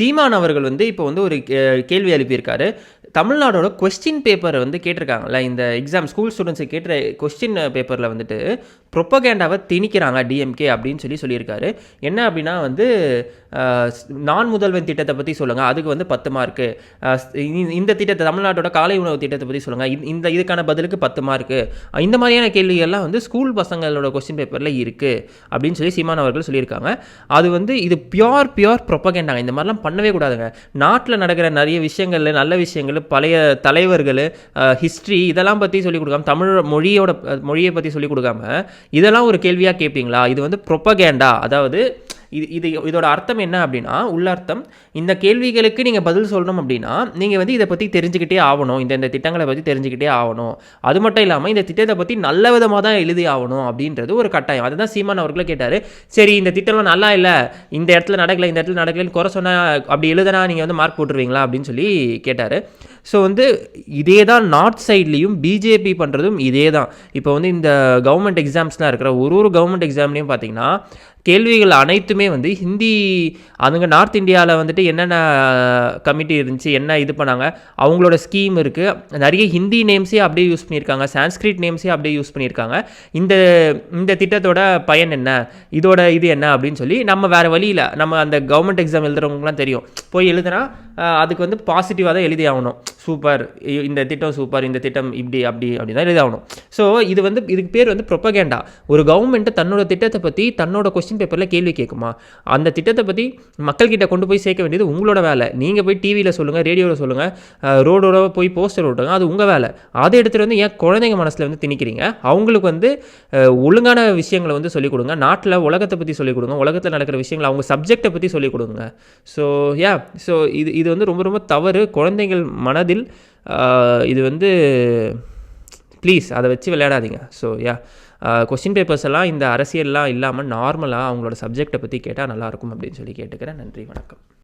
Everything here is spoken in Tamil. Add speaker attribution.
Speaker 1: சீமான் அவர்கள் வந்து இப்போ வந்து ஒரு கே- கேள்வி எழுப்பியிருக்காரு. தமிழ்நாடோட கொஸ்டின் பேப்பரை வந்து கேட்டிருக்காங்கல்ல இந்த எக்ஸாம் ஸ்கூல் ஸ்டூடெண்ட்ஸை கேட்ட கொஸ்டின் பேப்பரில் வந்துட்டு ப்ரொப்பகேண்டாவை திணிக்கிறாங்க டிஎம்கே அப்படின்னு சொல்லி சொல்லியிருக்காரு. என்ன அப்படின்னா வந்து நான் முதல்வன் திட்டத்தை பற்றி சொல்லுங்கள் அதுக்கு வந்து பத்து மார்க்கு இந்த திட்டத்தை தமிழ்நாட்டோட காலை உணவு திட்டத்தை பற்றி சொல்லுங்கள் இந்த இதுக்கான பதிலுக்கு பத்து மார்க்கு இந்த மாதிரியான கேள்விகள்லாம் வந்து ஸ்கூல் பசங்களோட கொஸ்டின் பேப்பரில் இருக்குது அப்படின்னு சொல்லி சீமான் அவர்கள் சொல்லியிருக்காங்க. அது வந்து இது பியோர் பியோர் ப்ரொப்பகேண்டாங்க இந்த மாதிரிலாம் பண்ணவே கூடாதுங்க. நாட்டில் நடக்கிற நிறைய விஷயங்கள் நல்ல விஷயங்கள் பழைய தலைவர்கள் ஹிஸ்ட்ரி இதெல்லாம் பற்றி சொல்லிக் கொடுக்காம தமிழ் மொழியோட மொழியை பற்றி சொல்லிக் கொடுக்காம இதெல்லாம் ஒரு கேள்வியாக கேட்பீங்களா இது வந்து ப்ரொப்பகேண்டா அதாவது இது இது இதோட அர்த்தம் என்ன அப்படின்னா உள்ளர்த்தம். இந்த கேள்விகளுக்கு நீங்கள் பதில் சொல்லணும் அப்படின்னா நீங்கள் வந்து இதை பற்றி தெரிஞ்சுக்கிட்டே ஆகணும். இந்த இந்த திட்டங்களை பற்றி தெரிஞ்சுக்கிட்டே ஆகணும். அது மட்டும் இல்லாமல் இந்த திட்டத்தை பற்றி நல்ல விதமாக தான் எழுதி ஆகணும் அப்படின்றது ஒரு கட்டாயம். அதுதான் சீமான் அவர்களே கேட்டார். சரி இந்த திட்டம்லாம் நல்லா இல்லை. இந்த இடத்துல நடக்கலை இந்த இடத்துல நடக்கலன்னு குறை சொன்னால் அப்படி எழுதுனா நீங்கள் வந்து மார்க் போட்டுருவீங்களா அப்படின்னு சொல்லி கேட்டார். ஸோ வந்து இதே தான் நார்த் சைட்லேயும் பிஜேபி பண்ணுறதும் இதே தான் இப்போ வந்து இந்த கவர்மெண்ட் எக்ஸாம்ஸ்லாம் இருக்கிற ஒரு ஒரு கவர்மெண்ட் எக்ஸாம்லேயும் பார்த்தீங்கன்னா கேள்விகள் அனைத்துமே வந்து ஹிந்தி அதுங்க நார்த் இந்தியாவில் வந்துட்டு என்னென்ன கமிட்டி இருந்துச்சு என்ன இது பண்ணாங்க அவங்களோட ஸ்கீம் இருக்குது நிறைய ஹிந்தி நேம்ஸே அப்படியே யூஸ் பண்ணியிருக்காங்க சான்ஸ்கிரிட் நேம்ஸே அப்படியே யூஸ் பண்ணியிருக்காங்க. இந்த இந்த திட்டத்தோட பயன் என்ன? இதோட இது என்ன? அப்படின்னு சொல்லி நம்ம வேறு வழியில் நம்ம அந்த கவர்மெண்ட் எக்ஸாம் எழுதுறவங்களாம் தெரியும். போய் எழுதுனா அதுக்கு வந்து பாசிட்டிவாக தான் எழுதி ஆகணும் சூப்பர் இந்த திட்டம் சூப்பர் இந்த திட்டம் இப்படி அப்படி அப்படின்னா தான் ஸோ இது வந்து இதுக்கு பேர் வந்து ப்ரொப்பகேண்டா ஒரு கவர்மெண்ட்டு தன்னோட திட்டத்தை பற்றி தன்னோட கொஸ்டின் பேப்பரில் கேள்வி கேட்குமா? அந்த திட்டத்தை பற்றி மக்கள்கிட்ட கொண்டு போய் சேர்க்க வேண்டியது உங்களோட வேலை. நீங்கள் போய் டிவியில் சொல்லுங்கள் ரேடியோவில் சொல்லுங்கள் ரோடோட போய் போஸ்டர் ஓட்டுங்க அது உங்கள் வேலை. அதை எடுத்துகிட்டு வந்து ஏன் குழந்தைங்க மனசில் வந்து திணிக்கிறீங்க? அவங்களுக்கு வந்து ஒழுங்கான விஷயங்களை வந்து சொல்லிக் கொடுங்க. நாட்டில் உலகத்தை பற்றி சொல்லிக் கொடுங்க. உலகத்தில் நடக்கிற விஷயங்களை அவங்க சப்ஜெக்டை பற்றி சொல்லிக் கொடுங்க. ஸோ யா ஸோ இது இது வந்து ரொம்ப ரொம்ப தவறு. குழந்தைகள் மனதில் ஸ்டில் இது வந்து ப்ளீஸ் அதை வச்சு விளையாடாதீங்க. ஸோ யா கொஸ்டின் பேப்பர்ஸ் எல்லாம் இந்த அரசியல்லாம் இல்லாமல் நார்மலாக அவங்களோட சப்ஜெக்டை பற்றி கேட்டால் நல்லாயிருக்கும் அப்படின்னு சொல்லி கேட்டுக்கிறேன். நன்றி வணக்கம்.